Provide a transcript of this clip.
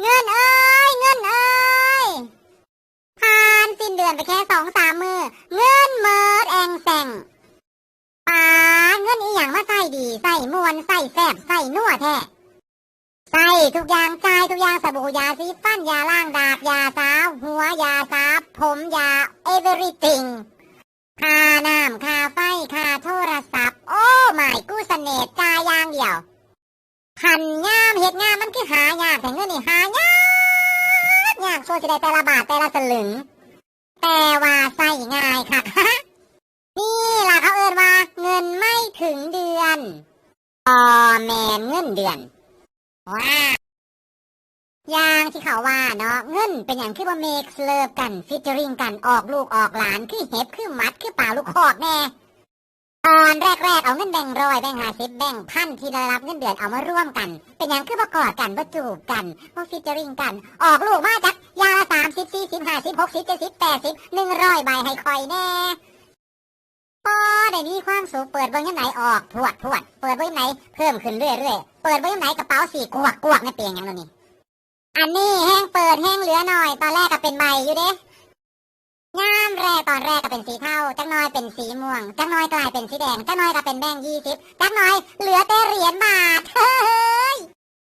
เงินเอ้ยเงินเอ้ยผ่านสิ้นเดือนไปแค่สองสามมือเงินเมิดแองแซงป๋าเงินอีหยังมาใส่ดีใส่มวนใส่แซบใส่นัวแท้ใส่ทุกอย่างจ่ายทุกอย่างสบู่ยาสีฟันยาล้างดากยาสาวหัวยาสาผมยา everything ค่าน้ำค่าไฟค่าโทรศัพท์ โอ้ไม่กู้เสน่ห์จ่ายอย่างเดียวขันงามเห็ดงามมันคือหายากแต่เงินนี่ จะได้แต่ละบาทแต่ละสลึงแต่ว่าใส่ง่ายค่ะ นี่ล่ะเขาเอินว่า เงินไม่ถึงเดือนออแมนเงินเดือน ว้าอย่างที่เขาว่าเนาะเงินเป็นอย่างคือว่าเมกเลิฟกันฟิชเจอริงกันออกลูกออกหลานคือเห็บคือมัดคือป่าลูกคอกแน่ ตอนแรกๆ เอาเงินแบ่งร้อยแบ่งห้าสิบแบ่งพันที่ได้รับเงินเดือนเอามาร่วมกัน เป็นอย่างคือประกอดกันประจูบกันพวกฟิชเจอริงกัน ออกลูกมาจากยาละสามสิบสี่สิบห้าสิบหกสิบเจ็ดสิบแปดสิบหนึ่งร้อยใบให้คอยแน่พอได้มีความสุขเปิดเบิ้งยังไหนออกพวดพวดเปิดเบิ้งยังไหนเพิ่มขึ้นเรื่อยๆเปิดเบิ้งยังไหนกระเป๋าสี่กวกกวกในเปียงอย่างนั้นนี่อันนี้แห้งเปิดแห้งเหลือหน่อย ตอนแรกก็เป็นใบอยู่เด้งามแรกตอนแรกก็เป็นสีเทา น้อยเป็นสีม่วงจักน้อยกลายเป็นสีแดงจักน้อยก็เป็นแบงยี่สิบจักน้อยเหลือแต่เหรียญบาท